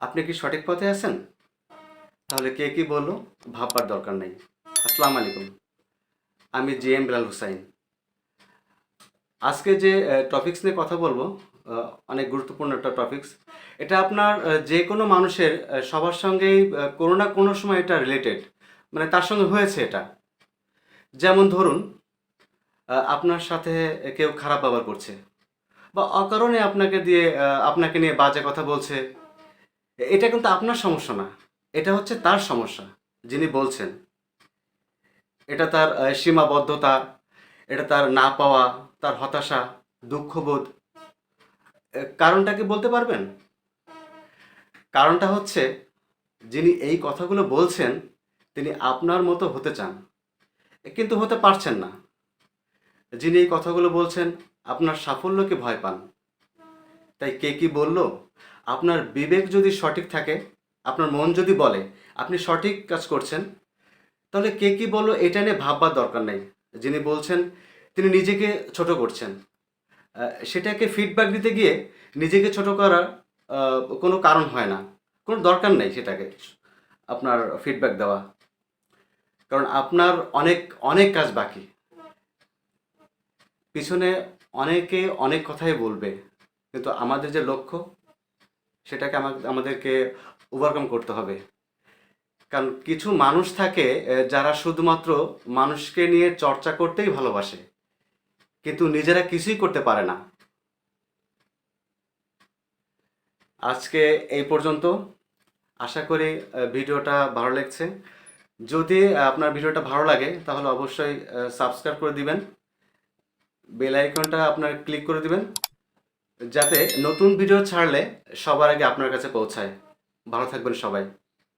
আপনি কি সঠিক পথে আছেন? তাহলে কে কি বলল? ভাববার দরকার নেই। আসসালামু আলাইকুম। আমি জি এম বিলাল হুসাইন। আজকে যে টপিকস নিয়ে কথা বলব অনেক গুরুত্বপূর্ণ একটা টপিকস এটা আপনার যে কোনো মানুষের সবার সঙ্গেই কোনো না কোনো সময় এটা রিলেটেড মানে তার সঙ্গে হয়েছে এটা। যেমন ধরুন আপনার সাথে কেউ খারাপ ব্যবহার করছে, বা অকারণে আপনাকে দিয়ে আপনাকে নিয়ে বাজে কথা বলছে এটা কিন্তু আপনার সমস্যা না। এটা হচ্ছে তার সমস্যা, যিনি বলছেন। এটা তার সীমাবদ্ধতা, এটা তার না পাওয়া, তার হতাশা, দুঃখবোধ। কারণটা কি বলতে পারবেন? কারণটা হচ্ছে, যিনি এই কথাগুলো বলছেন, তিনি আপনার মতো হতে চান, কিন্তু হতে পারছেন না। যিনি এই কথাগুলো বলছেন, আপনার সাফল্যকে ভয় পান। তাই কে কি বলল? আপনার বিবেক যদি সঠিক থাকে, আপনার মন যদি বলে, আপনি সঠিক কাজ করছেন, তাহলে কে কী বলল এটা নিয়ে ভাববার দরকার নেই। যিনি বলছেন, তিনি নিজেকে ছোট করছেন। সেটাকে ফিডব্যাক দিতে গিয়ে নিজেকে ছোট করার কোনো কারণ হয় না। কোনো দরকার নেই সেটাকে, আপনার ফিডব্যাক দেওয়া। কারণ আপনার অনেক অনেক কাজ বাকি। পিছনে অনেকে অনেক কথাই বলবে, কিন্তু আমাদের যে লক্ষ্য সেটাকে আমা- আমাদেরকে ওভারকাম করতে হবে। কারণ কিছু মানুষ থাকে যারা শুধুমাত্র মানুষকে নিয়ে চর্চা করতেই ভালোবাসে, কিন্তু নিজেরা কিছুই করতে পারে না। আজকে এই পর্যন্ত। আশা করি ভিডিওটা ভালো লাগছে। যদি আপনার ভিডিওটা ভালো লাগে, তাহলে অবশ্যই সাবস্ক্রাইব করে দিবেন। বেল আইকনটা আপনার ক্লিক করে দিবেন। যাতে নতুন ভিডিও ছাড়লে সবার আগে আপনার কাছে পৌঁছায়। ভালো থাকবেন সবাই।